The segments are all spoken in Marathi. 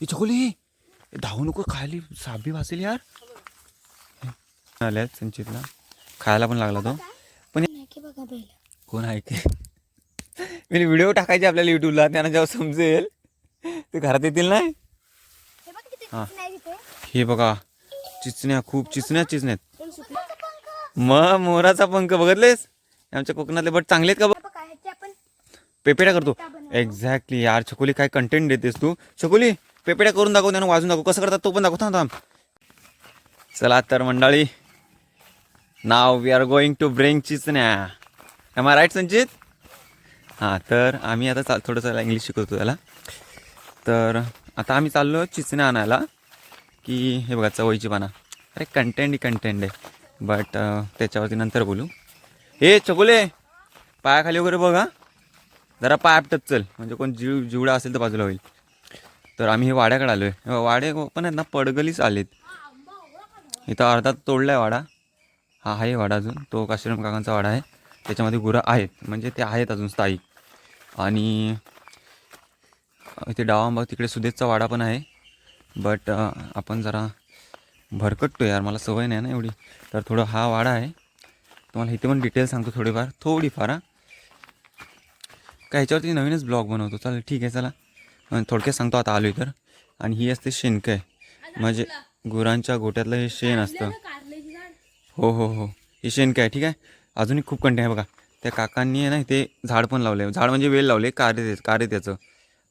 चकोली धावू नको खाली साबी वाचेल यार. आल्यात संचितला. खायला पण लागला तो. पण कोण आहे मी व्हिडिओ टाकायचे आपल्याला युट्यूबला त्यांना जेव्हा समजेल ते घरात येतील नाही? हे बघ हा. चिचण्या खूप चिचण्या चिचण्यात मग मोराचा पंख बघितलेस? आमच्या कोकणातले बट चांगले आहेत का बघ? पेपेड्या करतो? एक्झॅक्टली यार छकोली काय कंटेंट देतेस तू? छकोली पेपेड्या करून दाखव त्यानं वाजून दाखव. कसं करतात तो पण दाखव. थांब थांब. चला तर मंडळी now we are going to bring चिचण्या. Am I right Sanchit? हां तर आम्ही आता चाल थोडंसं इंग्लिश शिकवतो त्याला. तर आता आम्ही चाललो चिचण्या आणायला की हे बघा चवळीची पाना अरे कंटेंट ही कंटेंट आहे. बट त्याच्यावरती नंतर बोलू. हे चकोले! पायाखाली वगैरे बघा जरा पाय आपटत चल. म्हणजे कोण जीव जिवडा असेल तर बाजूला होईल. तर आम्ही हे वाड्याकडे आलो आहे वाडे पण आहेत ना पडगलीच आलेत. इथं अर्धा तोडला आहे वाडा. हा आहे वाडा अजून. तो काशीराम काकांचा वाडा आहे. त्याच्यामध्ये गुरं आहेत. म्हणजे ते आहेत अजून स्थायिक. आणि इथे डावांबा तिकडे सुदेशचा वाडा पण आहे. बट आपण जरा भरकटतो यार. मला सवय नाही ना एवढी. तर थोडं हा वाडा आहे. तुम्हाला इथे पण डिटेल सांगतो थोडीफार. थोडीफार हां. काय ह्याच्यावरती नवीनच ब्लॉग बनवतो. चालेल ठीक आहे चला. अं, थोडक्यात सांगतो आता आलो तर. आणि ही असते शेणकं आहे. म्हणजे गुरांच्या गोट्यातलं हे शेण असतं. हो हो हो. हे शेणकं आहे ठीक आहे? अजूनही खूप कंटेंट आहे बघा. त्या काकांनी आहे ना ते झाड पण लावले झाड म्हणजे वेल लावले कार्य ते कार्य त्याचं.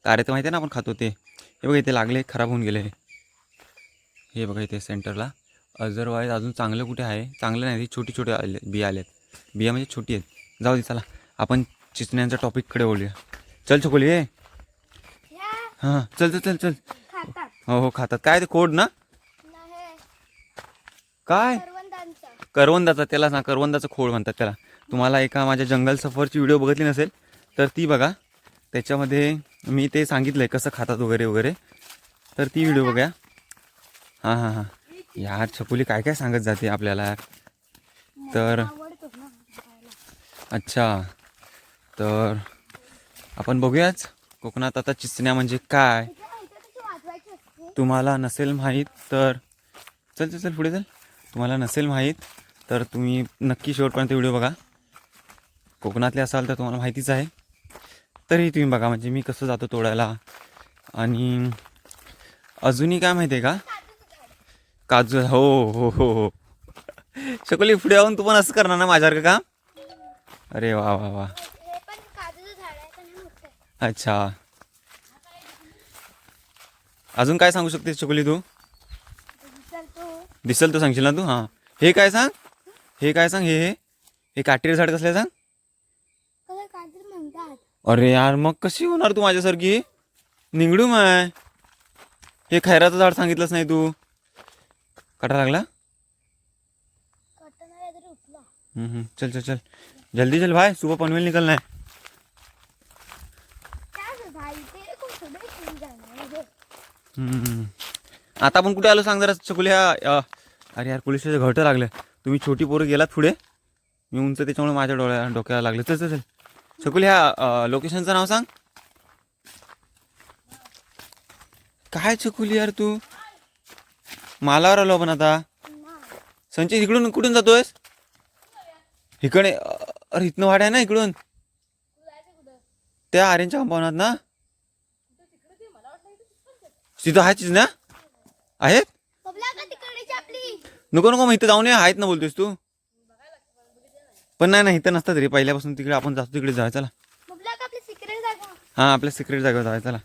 कार्य तर माहिती आहे ना आपण खातो ते. हे बघा इथे लागले खराब होऊन गेले हे. हे बघा इथे सेंटरला. अदरवाईज अजून चांगलं कुठे आहे? चांगलं नाही ते छोटी छोटे आले बिया आलेत. बिया म्हणजे छोटी आहेत. जाऊ दे चला. आपण चिचण्यांच्या टॉपिककडे बोलूया चल चकोली ये ह्या हां चल चल चल चल. खातात. हो हो खातात. काय ते कोड ना? नाही. काय? करवंदांचा. करवंदाचा त्याला ना करवंदाचं खोड म्हणतात त्याला. तुम्हाला एका माझ्या जंगल सफरची व्हिडिओ बघितली नसेल तर ती बघा. त्याच्यामध्ये मी ते सांगितलं आहे कसं खातात वगैरे वगैरे. तर ती व्हिडिओ बघा हां हां हां. यार छकुली काय काय सांगत जाते आपल्याला? तर आवडतो ना खायला. अच्छा. तर आपण बघूयाच. कोकणात आता चिचण्या म्हणजे काय? तुम्हाला नसेल माहीत तर चल चल चल पुढे चल. तुम्हाला नसेल माहीत तर तुम्ही नक्की शेवटपर्यंत व्हिडिओ बघा. कोकणातले असाल तर तुम्हाला माहितीच आहे. तरी तुम्ही बघा म्हणजे मी कसं जातो तोडायला. आणि अजूनही काय माहिती आहे का? काजू हो हो हो हो. शकली पुढे येऊन तू पण असं करणार ना माझ्यासारखं काम? अरे वा वा वा हे पण काजूचं झाड आहे पण हे मोठं आहे अच्छा. अजून काय सांगू शकते चकोली तू? दिसेल तो. सांगशील ना तू? हां. हे काय सांग? हे काय सांग? हे हे. हे काटेरी झाड कसले सांग? अरे यार मग कशी होणार तू माझ्यासारखी? निंगडू माय. हे खैराचं झाड सांगितलंच नाही तू. कटा लागला. चल चल चल. जल्दी चल भाई सुबह पनवेल निकलना है काय गं भाई ते खूप सगळे खेळून जाणार आहे. हम्म. आता आपण कुठे आलो सांग जरा चकुल्या अरे यार पोलीस घरटं लागलं. तुम्ही छोटी पोरं गेलात पुढे? मी उंच त्याच्यामुळे माझ्या डोळ्या डोक्याला लागलं. चल चल चकुल ह्या लोकेशनचं नाव सांग. काय चकुली यार तू? मालावर आलो आपण आता. नाही. संचित इकडून कुठून जातोयस? इकडे अरे इथनं वाड्या आहे ना इकडून? त्या आर्यांच्या कंपाऊंडात ना? तिथं आहे ना? आहेत? नको नको मग इथं जाऊन ये. आहेत ना बोलतोयस तू. पण नाही नाही इथं नसतात रे. पहिल्यापासून तिकडे आपण जातो तिकडे जाऊया. चला. सिक्रेट जागा हां आपल्या सिक्रेट जागेवर जाऊया. चला.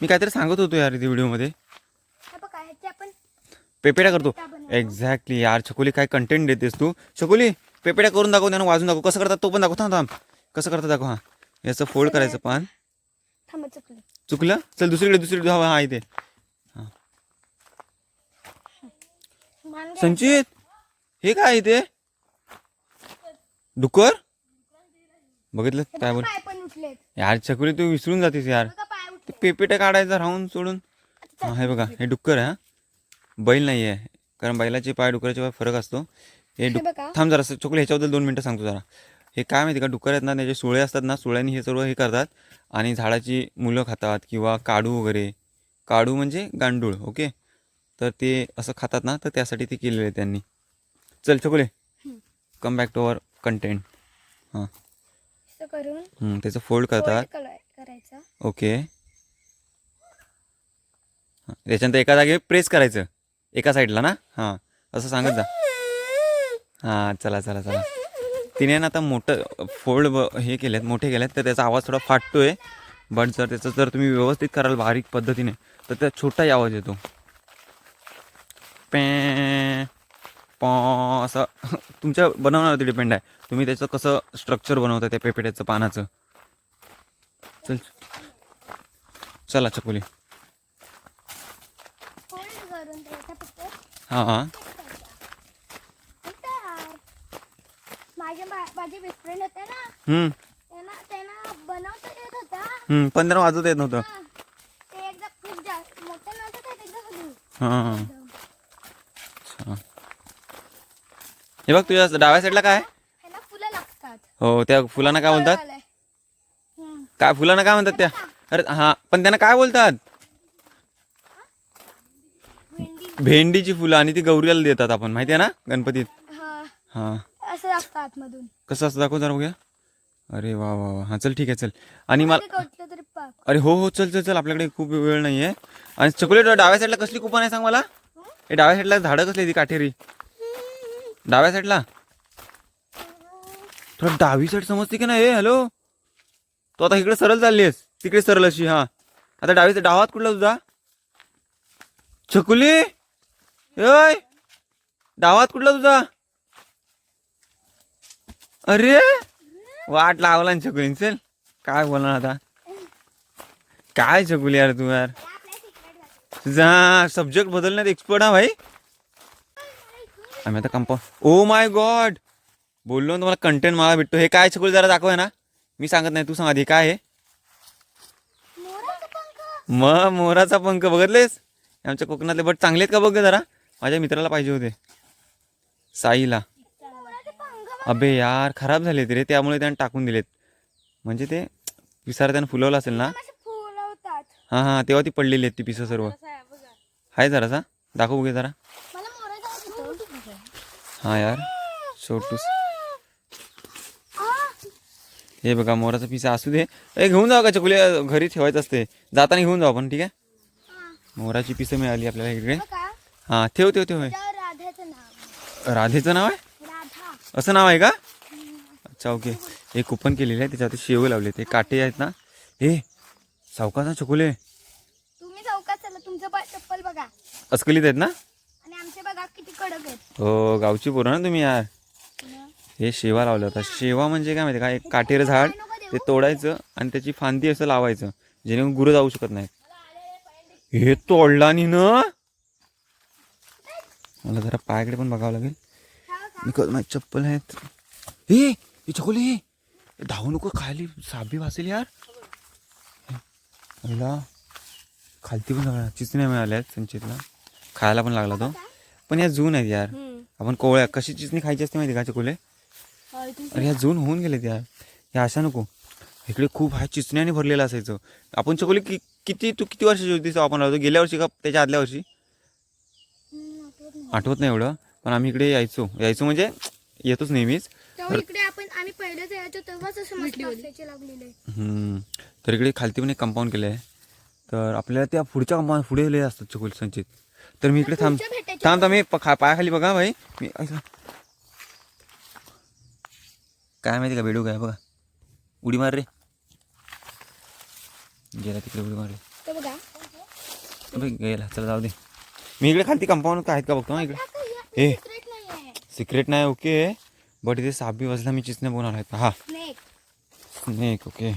मी काहीतरी सांगत होतो यार इथे व्हिडिओमध्ये. पेपेड्या करतो. एक्झॅक्टली यार छकोली काय कंटेंट देतेस तू. छकोली पेपेड्या करून दाखव त्यांना वाजून दाखव. कसं करतात तो पण दाखव. थांब थांब. कसं करतात दाखव हां. याचं फोल्ड करायचं पान थांबा. चुकली? चुकलं चल दुसरीकडे दुसरीकडे. हा हा इथे. संचित हे काय इथे? डुक्कर? बघितलं काय बोल यार छकुली तू विसरून जातेस यार. ते पेपेट्या काढायचा राहून सोडून. हा हे बघा हे डुक्कर आहे हा. बैल नाही आहे कारण बैलाचे पाय डुकराचे पाय फरक असतो. हे डुक. थांब जरा चोकले ह्याच्याबद्दल दोन मिनटं सांगतो जरा. हे काय माहिती का डुक्कर आहेत ना त्याचे सुळे असतात ना सुळ्यांनी हे सर्व हे करतात. आणि झाडाची मुलं खातात किंवा काडू वगैरे. काडू म्हणजे गांडूळ ओके? तर ते असं खातात ना तर त्यासाठी ते केलेलं आहे त्यांनी. चल Chakole. Come back to our content हां. करून त्याचं फोल्ड करतात. ओके. हां, त्याच्यानंतर एका जागी प्रेस करायचं. एका साईडला ना? हां. असं सांगत जा. हां चला चला चला. तिने ना आता मोठं फोल्ड हे केलेत मोठे केलेत तर त्याचा आवाज थोडा फाटतोय. बट जर त्याचं जर तुम्ही व्यवस्थित कराल बारीक पद्धतीने तर त्या छोटाही आवाज येतो. पे पॉ असं. तुमच्या बनवण्यावरती डिपेंड आहे. तुम्ही त्याचं कसं स्ट्रक्चर बनवता त्या पेपेट्याचं पानाचं? चल. चला चकोली. हां हां माझ्या बा- माझे बेस्ट फ्रेंड होते ना. हम्म, त्यांना त्यांना बनवता येत होता. हम्म, त्यांना वाजवता येत नव्हतं. हा. ते एकदा खूप जास्त मोठे नव्हतं ते एकदा हलू हां अच्छा. हे बघ तुझ्या डाव्या साईडला काय आहे? ह्याला फुलं लागतात. हो त्या फुलांना काय बोलतात. हम्म. काय फुलांना काय म्हणतात त्या? अरे हां पण त्यांना काय बोलतात? भेंडी. भेंडीची फुलं आणि ती गौरीला देतात आपण माहिती आहे ना गणपतीत? हा. हां. असं आतमधून. कसं असं दाखव जरा बघूया. अरे वा वा वा. हां चल ठीक आहे चल. आणि मला तरी पाक. अरे हो हो चल चल चल. आपल्याकडे खूप वेळ नाही आहे आणि चॉकलेट डाव्या साईडला कसली कुपन आहे सांग मला? हे डाव्या साईडला झाडं कसली ती काठेरी? डाव्या साईडला? थोडं डावी साईड समजते की नाही? ए हॅलो? तू आता इकडे सरळ चालली आहेस. तिकडे सरळ अशी हा. आता डावी डावात कुठला तुझा? छकुली? ओय! डावात कुठला तुझा? अरे? वाट लावला ना छकुलीन चल. काय बोलणार आता? काय छकुली यार तू यार? तुझा सब्जेक्ट बदलण्यात एक्सपर्ट हा भाई. आम्ही आता कंपाऊंड ओ माय गॉड बोललो ना तुम्हाला कंटेंट मला भेटतो. हे काय छकुली जरा दाखव ना. मी सांगत नाही तू सांग आधी काय आहे मग मोराचा पंख बघितलेस? आमच्या कोकणातले बट चांगले आहेत का बघ जरा? माझ्या मित्राला पाहिजे होते. साईला. अबे यार खराब झाले ते रे त्यामुळे त्याने टाकून दिलेत. म्हणजे ते पिसार त्यानं फुलवलं असेल ना? हां हां तेव्हा ती पडलेली आहेत ती पिसं सर्व. आहे जरासा दाखव बघे जरा. हां यार छोटूस. हे बघा मोराचा पिसा असू दे. ए घेऊन जाऊ का चकुले घरी ठेवायचं असते. जाताना घेऊन जाऊ आपण ठीक आहे? हा. मोराची पिसं मिळाली आपल्याला इकडे. हां ठेव ठेव ठेव. राधाचं नाव आहे? असं नाव आहे का? अच्छा ओके. हे कुपन केलेलं आहे त्याच्यात शेव लावले ते काटे आहेत ना? हे सावकाचा चकोले तुम्ही चौकात चला तुमचं बा- चप्पल बघा. अस्कलीत आहेत ना? आणि आमचे बघा किती कडक आहेत. हो गावची पोरं ना तुम्ही यार. हे शेवा लावला होता. शेवा म्हणजे काय माहिती का? एक काटेर झाड ते तोडायचं आणि त्याची फांदी असं लावायचं जेणेकरून गुरं जाऊ शकत नाहीत. हे तोडला नि ना? मला जरा पायाकडे पण बघावं लागेल. मी क- माझी चप्पल आहेत? हे चकोले हे. धावू नको खाली साबी वाचेल यार. खालती पण लागला चिचण्या मिळाल्या संचितला. खायला पण लागला तो. पण या जून आहेत यार. आपण कोवळ्या कशी चिचणी खायची असते माहिती का चकोले? अरे ह्या जून होऊन गेलेत यार. ह्या अशा नको. इकडे खूप हा चिचण्याने भरलेलं असायचं. आपण चकोले कि किती तू किती वर्षाची होती आपण राहतो? गेल्या वर्षी का त्याच्या आदल्या वर्षी? आठवत नाही एवढं. पण आम्ही इकडे यायचो. यायचो म्हणजे येतोच नेहमीच. तेव्हा इकडे आपण आम्ही पहिलेच यायचो तेव्हाच असं मस्त असायचे लागलेले. हम्म. तर इकडे खालती पण एक कंपाऊंड केलं आहे तर आपल्याला त्या पुढच्या कंपाऊंड पुढे लय असतात चकोल संचित. तर मी इकडे थांब पुढच्या भेटायचे थांब मी प- खा- पायाखाली बघा भाई. मी ऐका. काय माहिती का बेडू काय? बघा. उडी मार रे. गेला तिकडे उडी मार रे. ते बघा. अबे, गेला. चला जाऊ दे. मी इकडे खालती कंपाऊंड काय आहेत का बघतो ना इकडे? ए. सिक्रेट नाही ओके बट इथे साबी वाजला मी चिचण्या बनवणार आहेत. हा. स्नेक ओके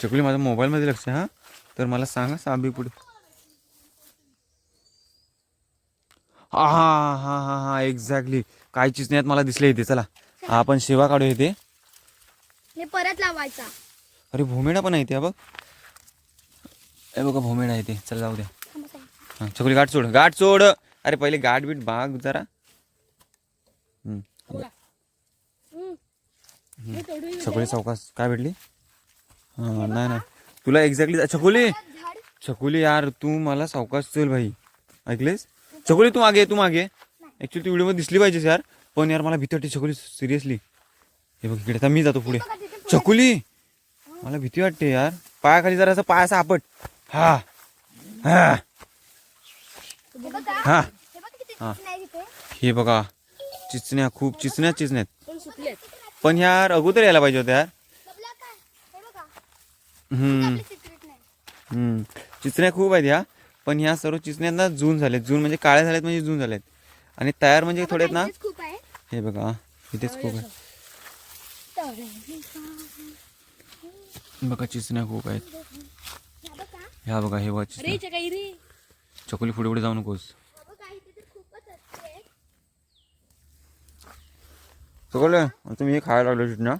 चकुली माझ्या मोबाईलमध्ये लक्ष आहे, हा. तर मला सांगा साबी पुढे. हा हा हा हा हा एक्झॅक्टली काय चिचण्यात मला दिसले इथे. चला. हा, आपण शेवा काढू इथे. हे परत लावायचा. अरे भोमेडा पण आहे इथे हा बघ. ए बघा भोमेडा आहे ते चला जाऊ द्या. चकुली गाठ सोड गाठ सोड. अरे पहिले गाठ बीट बाग जरा. छकुली चौकास काय भेटली? हां नाही नाही. तुला एक्झॅक्टली छकुली छकुली यार तू मला सावकाश चल भाई. ऐकलेस? छकुली तू मागे तू मागे. ऍक्च्युली तू व्हिडिओमध्ये दिसली पाहिजेस यार. पण यार मला भीती वाटते छकुली सिरियसली हे बघ इकडे आता मी जातो पुढे. छकुली मला भीती वाटते यार. पायाखाली जरा असं पायाचा आपट. हा. हा. हे बघा. हा. हे चिचण्या खूप चिचण्या चिचण्यात पण यार अगोदर यायला पाहिजे होत्या. हे हम्म. चिचण्या खूप आहेत ह्या. पण ह्या सर्व चिचण्यांना जून झालेत. जून म्हणजे काळ्या झाल्यात म्हणजे जून झालेत. आणि तयार म्हणजे थोडे आहेत ना. हे बघा. इथेच खूप आहे. बघा चिचण्या खूप आहेत. हे बघा ह्या बघा हे बघा चिचण्या. चकोली पुढे पुढे जाऊ नकोस. हे बघा चकोले आता मी हे खायला लागलो चिचण्या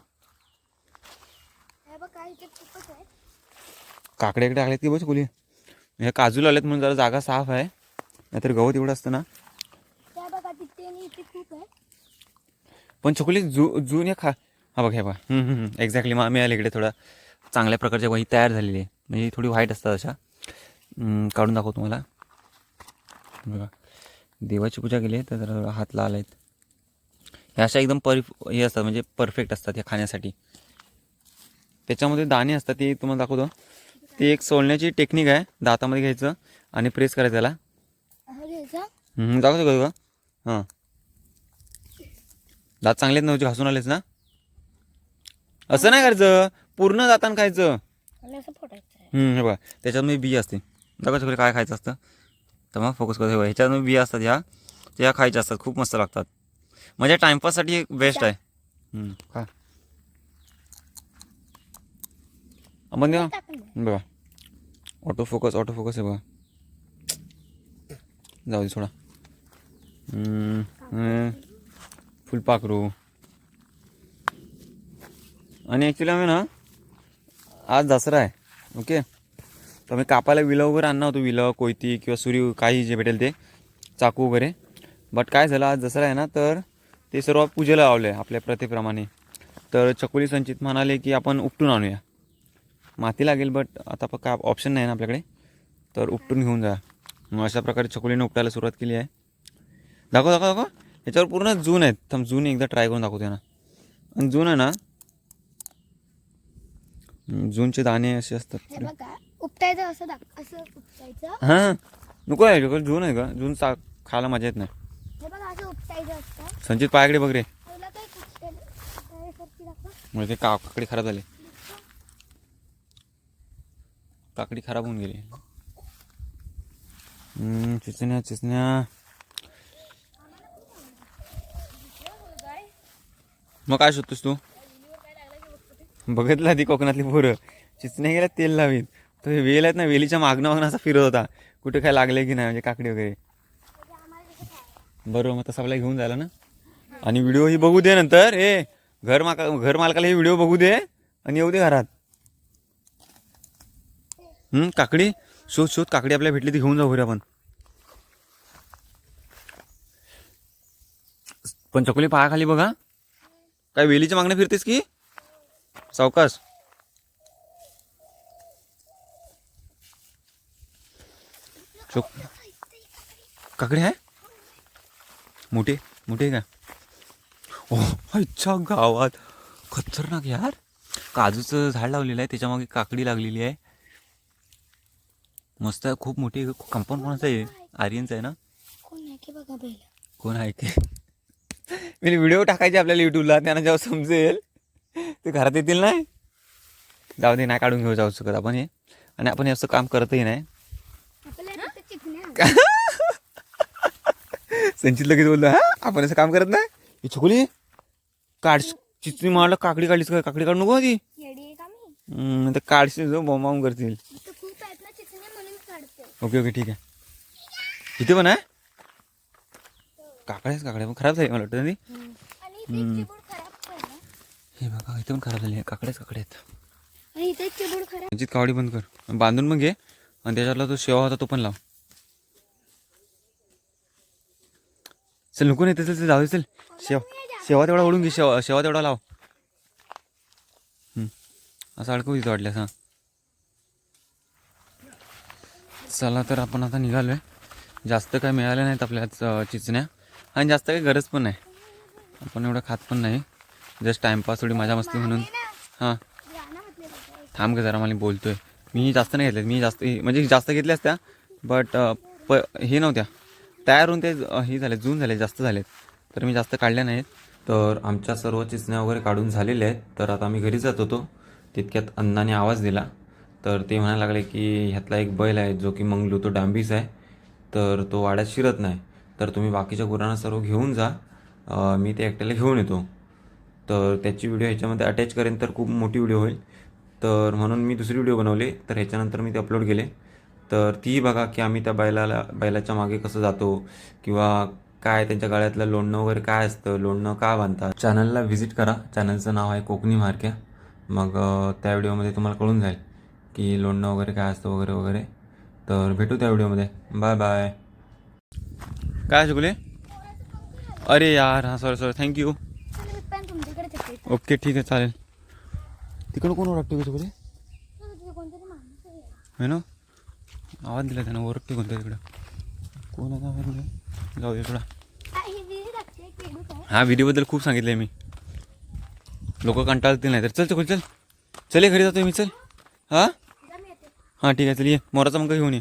काकडे इकडे टाकलेत की बस चकोली? हे काजू लावलेत म्हणून जरा जागा साफ आहे. नाहीतर गवत एवढं असतं ना. पण चकोली जु जून हे खा हा बघ हे बघा. एक्झॅक्टली मग आम्ही आले इकडे थोडा. चांगल्या प्रकारच्या वही तयार झालेली आहे. म्हणजे थोडी व्हाईट असतात अशा. काढून दाखवतो तुम्हाला. बघा. देवाची पूजा केली आहे तर जरा थोडा हात लाल आहेत ह्या अशा एकदम परि हे असतात म्हणजे परफेक्ट असतात ह्या खाण्यासाठी. त्याच्यामध्ये दाणे असतात ते तुम्हाला दाखवतो. ते एक सोलण्याची टेक्निक आहे दातामध्ये घ्यायचं आणि प्रेस करायचं त्याला. दाखवतो का तुला? हां. दात चांगलेच नव्हते घासून आलेच ना? असं नाही करायचं पूर्ण दातान खायचं. हे बघा त्याच्यामध्ये बी असते. दाखवा शकले काय खायचं असतं. तर मग फोकस करतो हे बघा, ह्याच्यामध्ये बी असतात ह्या. त्या खायच्या असतात. खूप मस्त लागतात. म्हणजे टाइमपाससाठी एक बेस्ट आहे आपण द्या दे. बघा. ऑटो फोकस ऑटो फोकस आहे बघा. जाऊ दे थोडा. फुलपाखरू आणि ॲक्च्युली आम्ही ना आज दसरा आहे. ओके तर आम्ही कापायला विलं वगैरे आणणार होतो विलं कोयती किंवा सुरी काही जे भेटेल ते चाकू वगैरे. बट काय झालं आज दसरा आहे ना तर ते सर्व पूजेला लावलं आहे आपल्या प्रथेप्रमाणे. तर चकोली संचित म्हणाले की आपण उपटून आणूया. माती लागेल बट आता प काय ऑप्शन नाही ना आपल्याकडे. तर उपटून घेऊन जा. मग अशा प्रकारे चकोलीने उपटायला सुरुवात केली आहे. दाखव दाखव दाखव. याच्यावर पूर्ण जून आहेत. थांब जून एकदा ट्राय करून दाखवते ना आणि जून आहे ना जूनचे दाणे असे असतात. उपटायचं असं दाख असं उपटायचं. हां नको आहे का जून आहे का जून चा खायला मजा येत नाही. हे बघा असं उपटायचं असतं. संचित पायाकडे बघ रे. तुला काही कुठे दाखव. म्हणजे ते का काकडी खराब झाली. काकडी खराब होऊन गेली. हम्म, चिचण्या चिचण्या. मग काय शोधतोस तू? बघितलं ती कोकणातली पोरं. चिचण्या गेल्या तेल लावीत तो हे वेल आहेत ना वेलीच्या मागणं मागणं असा फिरत होता. कुठे काय लागले की नाही म्हणजे काकडी वगैरे. बरोबर मग तसं आपल्याला घेऊन जायला ना. आणि व्हिडिओ ही बघू दे नंतर. ए घर माका घर मालकाला ही व्हिडिओ बघू दे आणि येऊ दे घरात. काकडी? शोध शोध काकडी आपल्याला भेटली ती घेऊन जाऊ घरी आपण. पण चकोली पायाखाली बघा. काय वेलीच्या मागण्या फिरतेस की? सावकाश. चोक काकडी आहे? मोठी मोठी का? ओ अच्छा गावात खतरनाक यार. काजूचं झाड लावलेलं आहे त्याच्यामागे काकडी लागलेली आहे. मस्त आहे खूप मोठी कंपाऊंड कोणाचं आहे? आर्यनचं आहे ना? कोण आहे की ते मी व्हिडिओ टाकायचे आपल्याला युट्यूबला त्यांना जेव्हा समजेल. ते घरात येतील नाही? जाऊ दे नाही काढून घेऊ जाऊ शकत आपण हे. आणि आपण हे असं काम करतही नाही. संचित लगेच बोलतो हा? आपण असं काम करत नाही? ही छकुली काढ चिचणी मारलं काकडी काढलीस का काकडी काढू नको ती तर काढशील जो बॉम्बाम करतील ओके ओके ठीक आहे. इथे पण आहे? काकड्याच काकड्या पण खराब झाली मला वाटतं ती हे बघा इथे पण खराब झाली काकड्याच काकड्या आहेत संचित कावडी बंद कर. बांधून मग घे. आणि त्याच्यातला तो शेवा होता तो पण लाव. चल नको नाही चल चल जाऊ चल. शेव शेवा तेवढा ओढून घे शेवा शेवा तेवढा लाव. असं अडकू तिथं वाटल्यास हां. चला तर आपण आता निघालो आहे जास्त काय मिळालं नाहीत आपल्या चिचण्या. आणि जास्त काही गरज पण नाही. आपण एवढं खात पण नाही. जस्ट टाईमपास थोडी मजा मस्ती म्हणून. हां. थांब का जरा मला बोलतोय. मी जास्त नाही घेतल्यात मी जास्त म्हणजे जास्त घेतल्या असत्या बट प हे नव्हत्या. तयार होऊन ते हे झाले जून झाले जास्त झालेत. तर मी जास्त काढल्या नाहीत. तर आमच्या सर्व चिचण्या वगैरे काढून झालेल्या आहेत. तर आता आम्ही घरी जात होतो. तितक्यात अन्नाने आवाज दिला. तर ते म्हणायला लागले की ह्यातला एक बैल आहे जो की मंगलू तो डांबीस आहे. तर तो वाड्यात शिरत नाही. तर तुम्ही बाकीच्या गुरांना सर्व घेऊन जा. मी ते एकट्याला घेऊन येतो. तर त्याची व्हिडिओ ह्याच्यामध्ये अटॅच करेन तर खूप मोठी व्हिडिओ होईल. तर म्हणून मी दुसरी व्हिडिओ बनवली. तर ह्याच्यानंतर मी ते अपलोड केले. तर तीही बघा की आम्ही त्या बैलाला बैलाच्या मागे कसं जातो किंवा काय त्यांच्या गळ्यातलं लोणणं वगैरे काय असतं लोणणं का बांधतात. चॅनलला व्हिजिट करा. चॅनलचं नाव आहे कोकणी मार्क्या. मग त्या व्हिडिओमध्ये तुम्हाला कळून जाईल की लोणणं वगैरे काय असतं वगैरे वगैरे. तर भेटू त्या व्हिडिओमध्ये. बाय बाय काय शुकले? अरे यार हां सॉरी सॉरी थँक्यू ओके ठीक आहे चालेल. तिकडं कोण माणूस आहे. है ना? आवाज दिला त्यानं ओरडते कोणत्या तिकडं कोण आता आवाज दिला? जाऊ दे थोडा हा, आहे व्हिडिओबद्दल खूप सांगितलं मी. लोक कंटाळतील नाही तर चल चल चल. चल ये घरी जातो मी चल. हां? हां ठीक आहे चल ये. मोराचा मग घेऊन ये.